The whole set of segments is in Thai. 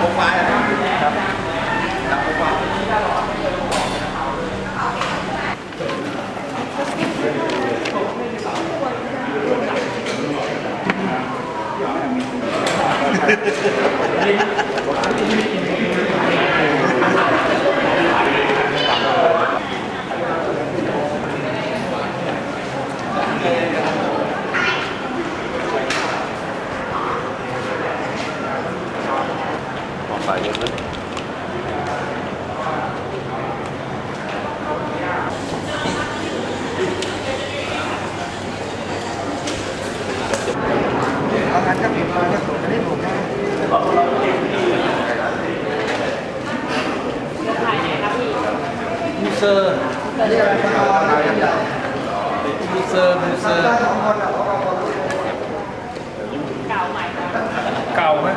โปรไฟล์นะครับดับโปรไฟล์ ออกไปเยอะเลย เอางานจะปิดมาจะส่งจะได้ผมนะ มูเซ อร์มูเซอร์มูเซอร์สองคนอะเขาก็คนเก่าไหม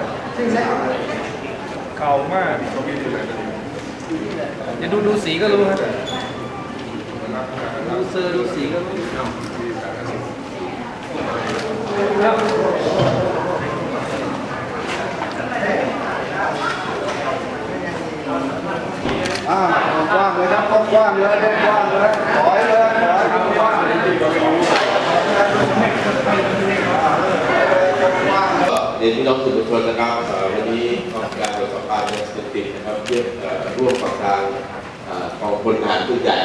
เก่ามากอย่าดูดูสีก็รู้ครับดูเซอร์ดูสีก็รู้ครับอ่ากว้า เลยครับกว้างเลยกว้างเลยถอยเลยถอยกว้างเลยก็เรียนพี่น้องสื่อมวลชนนะครับเอ่อวันนี้กองการตรวจสอบการยาเสพติดนะครับเพื่อเอ่อร่วมกับทางเอ่อกองพลทหารผู้ใหญ่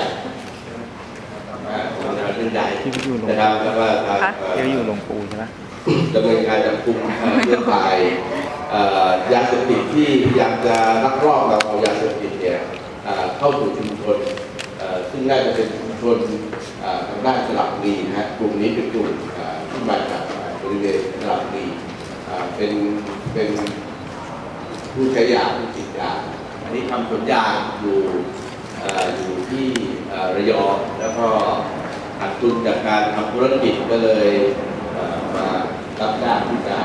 อ่ากองพลทหารผู้ใหญ่นะครับแล้วก็ทางเอ่อเดี๋ยวอยู่หลวงปู่ใช่ไหมดำเนินการจับกุมเอ่อเครือข่ายเอ่อยาเสพติดที่พยายามจะลักลอบเราเอายาเสพติดเนี่ย เข้าสู่ชุมชนซึ่งน่าจะเป็นชุมชนทางด้านสลับบุรีนะฮะกลุ่มนี้เป็นกลุ่มที่มาจากบริเวณสลับบุรีเป็นเป็นผู้ใช้ยาผู้ติดยาอันนี้ทำสวนยาอยู่อยู่ที่ระยองแล้วก็ขาดทุนจากการทำธุรกิจก็เลยมารับจ้างที่จะ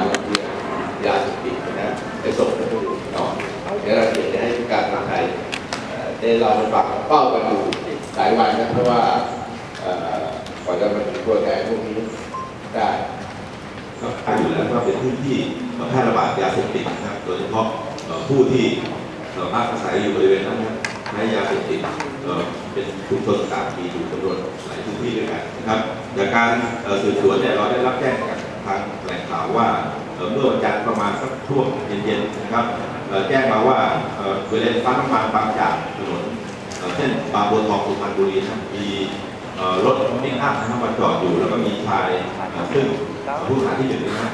เอ่อได้เราปฝากเป้ากันอยู่หลายวันนะเพราะว่าเอ่อกว่าจะมาถึงตัวแทนพวกนี้ได้ก็ทรอยู่แล้วว่าเป็นพื้นที่แพร่ระบาดยาเสพติดนะครับโดยเฉพาะผู้ที่เอ่อพักอาศัยอยู่บริเวณนั้นนะใช้ยาเสพติดเป็นชุมชนต่างมีอยู่จำนวนหลายพื้นที่ด้วยกันนะครับจากการสืบสวนเนี่ยเราได้รับแจ้งจากทางแหล่งข่าวว่าเมื่อวันจันทร์ประมาณสักช่วงเย็นๆนะครับ แจ้งมาว่าเอ่อบริเวณฟ้าน้ำมันบางจากถนนเอ่นบางบัวทองสุพรรณบุรีนะมีรถปิกอัพนะครับมาจอดอยู่ แล้วก็มีชายซึ่งผู้หาที่หนึ่งนะ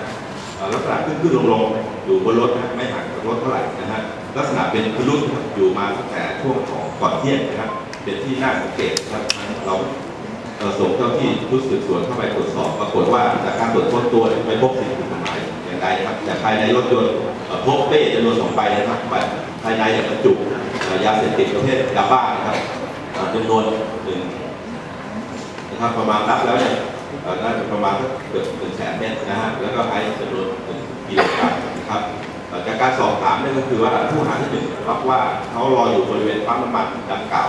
ลักษณะขึ้นขึ้นลงลงอยู่บนรถนะไม่ห่างจากรถเท่าไหร่นะฮะลักษณะเป็นพิรุษนะครับอยู่มาตั้งแต่ช่วงของก่อนเที่ยงนะครับเป็นที่น่าสังเกตนะครับเราเอ่อส่งเจ้าที่ชุดสืบสวนเข้าไปตรวจสอบปรากฏว่าจากการตรวจค้นตัวไม่พบสิ่งผิดกฎหมายางใดนะครับแต่ภายในรถยนต์พบเป้จำนวนสองใบนะครับภายในเนี่ยบรรจุยาเสพติดประเภทยาบ้านะครับจำนวนหนึ่งนะครับประมาณนับแล้วเนี่ยน่าจะประมาณเกือบหนึ่งแสนเมตรนะฮะแล้วก็ไอซ์จำนวนหนึ่งกิโลกรัมนะครับจากการสอบถามเนี่ยก็คือว่าผู้หาที่หนึ่งรับว่าเขารออยู่บริเวณปั๊มน้ำมันดังกล่าว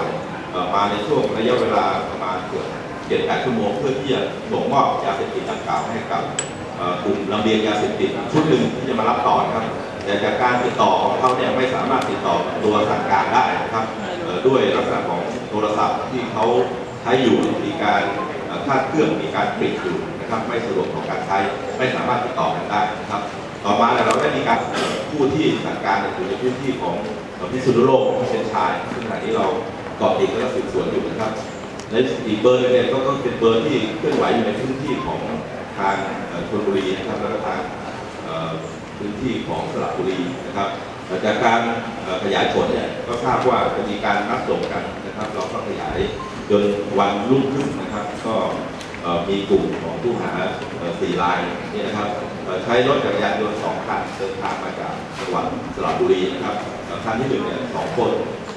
มาในช่วงระยะเวลาประมาณเกือบเจ็ดแปดชั่วโมงเพื่อที่จะส่งมอบยาเสพติดดังกล่าวให้กับ กลุ่มลำเลียงยาเสพติดชุดหนึ่งที่จะมารับต่อนะครับ แต่จากการติดต่อของเขาเนี่ยไม่สามารถติดต่อตัวสั่งการได้นะครับเอ่อด้วยลักษณะของโทรศัพท์ที่เขาใช้อยู่มีการเอ่อคลาดเคลื่อนมีการปิดอยู่นะครับไม่สะดวกต่อการใช้ไม่สามารถติดต่อกันได้นะครับต่อมาเนี่ยเราได้มีการเอ่อผู้ที่สั่งการเนี่ยอยู่ในพื้นที่ของเอ่อพิษณุโลกเป็นชายซึ่งขณะนี้เราเกาะติดและสืบสวนอยู่นะครับในอีกเบอร์หนึงเนี่ยก็ก็เป็นเบอร์ที่เคลื่อนไหวอยู่ในพื้นที่ของ ทางชลบุรีนะครับแล้วก็ทางพื้นที่ของสระบุรีนะครับจากการขยายผลเนี่ยก็ทราบว่าจะมีการนัดส่งกันนะครับ เราก็ขยายจนวันรุ่งขึ้นนะครับ ก็มีกลุ่มของผู้หาเอ่อสี่รายนี่นะครับใช้รถจักรยานยนต์สองคันเดินทางมาจากจังหวัดสระบุรีนะครับคันที่หนึ่งเนี่ยสองคน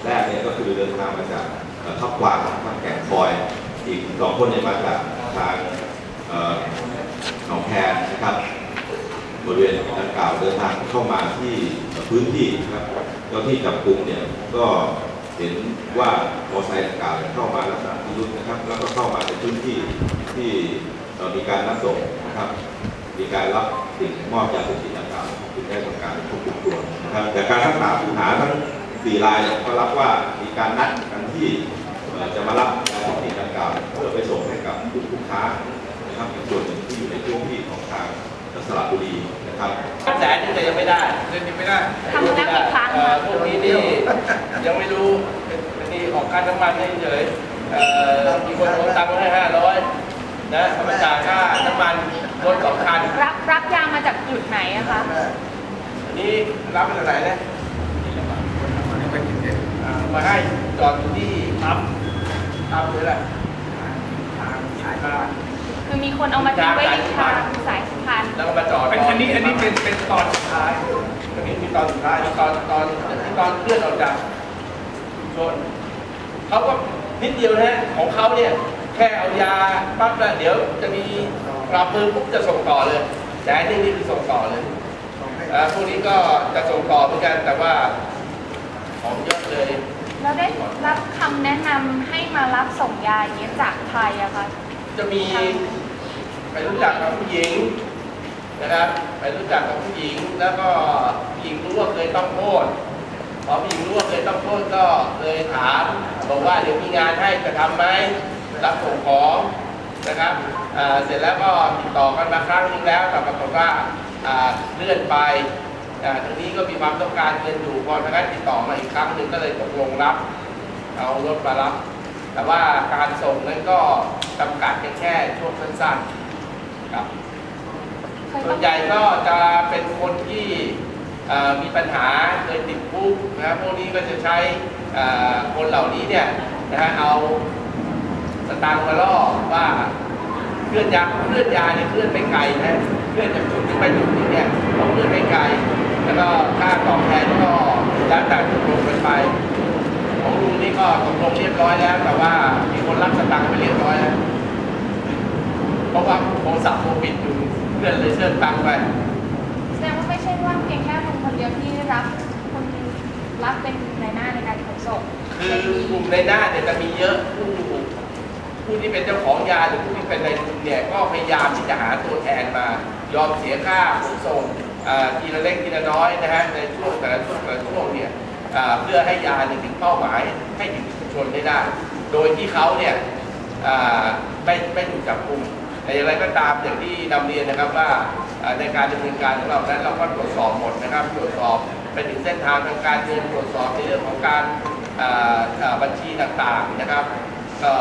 แรกเนี่ยก็คือเดินทางมาจากทับกวางทางแก่งคอย อีกสองคนเนี่ยมาจากทาง หนองแคนะครับบริเวณดังกล่าวเดินทางเข้ามาที่พื้นที่นะครับเจ้าที่จับกลุ่มเนี่ยก็เห็นว่ามอเตอร์ไซค์ดังกล่าวเข้ามาลักษณะพิรุษนะครับ แล้วก็เข้ามาในพื้นที่ที่เอ่อมีการนัดส่งนะครับ มีการรับสิ่งมอบยาเสพติดดังกล่าวจึงได้ทำการควบคุมตัวนะครับแต่การสักถามผู้หาทั้งสี่รายก็รับว่ามีการนัดกันที่จะมารับยาเสพติดดังกล่าวเพื่อไปส่งให้กับลูกค้า สระบุรีนะครับแสนนี่จะยังไม่ได้เล่นยังไม่ได้ทำแล้วกี่ครั้งเอ่อคะพวกนี้นี่ยังไม่รู้เป็นเป็นนี่ออกค่าน้ำมันให้เฉยเอ่อมีคนโอนตังค์มาให้ห้าร้อยนะเอามาจ่ายค่าน้ำมันรถสองคันรับรับยามาจากจุดไหนอะคะอันนี้รับมาจากไหนนะอ่ามาให้จอดอยู่ที่ปั๊มปั๊มเลยแหละทางสายพานคือมีคนเอามาทิ้งไว้ริมทางสา อดอันอันนี้อันนี้เป็นเป็นตอนสุดท้ายอันนี้มีตอนสุดท้ายมีตอนตอนตอนเลื่อนออกจากชุมชนเขาก็นิดเดียวนะของเขาเนี่ยแค่เอายาปั๊บแล้วเดี๋ยวจะมีปรับมือปุ๊บจะส่งต่อเลย แต่อันนี้นี่คือส่งต่อเลยอ่าพวกนี้ก็จะส่งต่อเหมือนกันแต่ว่าของเยอะเลยแล้วได้รับคำแนะนำให้มารับส่งยาอย่างเงี้ยจากใครอะคะจะมีไปรู้จักกับผู้หญิง นะครับไปรู้จักกับผู้หญิง แล้วก็ผู้หญิงรู้ว่าเคยต้องโทษพอผู้หญิงรู้ว่าเคยต้องโทษก็เลยถามบอกว่าเดี๋ยวมีงานให้จะทำไหมรับส่งของนะครับเสร็จแล้วก็ติดต่อกันมาครั้งหนึงแล้วแต่ปรากฏว่าเลื่อนไปอ่าทีนี้ก็มีความต้องการเงินอยู่พอทางนั้นติดต่อมาอีกครั้งหนึ่งก็เลยตกลงรับเอารถมารับ แต่ว่าการส่งนั้นก็จำกัดแค่ช่วงสั้นๆครับ ส่วนใหญ่ก็จะเป็นคนที่มีปัญหาเคยติดคุกนะพวกนี้ก็จะใช้คนเหล่านี้เนี่ยนะฮะเอาสตางค์มาล่อว่าเคลื่อนยาเคลื่อนยาเนี่ยเคลื่อนไปไกลนะเคลื่อนจากจุดนี้ไปจุดนี้เนี่ยต้องเคลื่อนไปไกลแล้วก็ค่าตอบแทนก็แล้วแต่ตกลงกันไปของลุงนี่ก็ตกลงเรียบร้อยแล้ว แต่ว่ามีคนรับสตังค์ไปเรียบร้อยแล้วเพราะว่าโทรศัพท์โควิดอยู่ พื่อนเลยเชิญตังค์ไปแสดงว่าไม่ใช่ว่าเพียงแค่คนคนเดียวที่รับคนรับเป็นในหน้าในการขนส่งคือกลุ่มในหน้าเนี่ยจะมีเยอะผู้ผู้ที่เป็นเจ้าของยาหรือผู้ที่เป็นในทุนเนี่ยก็พยายามที่จะหาตัวแทนมายอมเสียค่าขนส่งอ่าทีละเล็กทีละน้อยนะฮะในช่วงแต่ละช่วงแต่ละช่วงเนี่ยอ่าเพื่อให้ยาเนี่ยถึงเป้าหมายให้ถึงชุมชนได้ได้ โดยที่เขาเนี่ยอ่าไม่ไม่ถูกจับกุม แต่อย่างไรก็ตามอย่างที่นำเรียนนะครับว่าในการดำเนินการของเรานั้นเราก็ตรวจสอบหมดนะครับ ตรวจสอบไปถึงเส้นทางทางการเงินตรวจสอบในเรื่องของการบัญชีต่างๆนะครับ ก็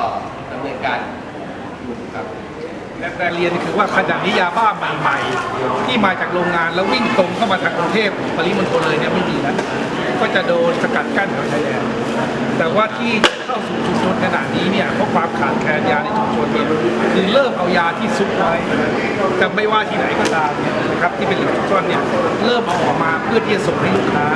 ดำเนินการอยู่ครับ และแต่เรียนคือว่าขณะนี้ยาบ้าใหม่ๆ ที่มาจากโรงงานแล้ววิ่งตรงเข้ามาทางกรุงเทพปริมณฑลเลยเนี่ยไม่มีแล้วก็จะโดนสกัดกั้นแถวชายแดนแต่ว่าที่เข้าสู่ชุมชนขนาดนี้เนี่ยเพราะความขาดแคลนยาในชุมชนเนี่ยคือเริ่มเอายาที่ซุกไว้จะไม่ว่าที่ไหนก็ตามเนี่ยนะครับที่เป็นเหลือซุกซ่อนเนี่ยเริ่มเอาออกมาเพื่อที่จะส่งให้ลูกค้า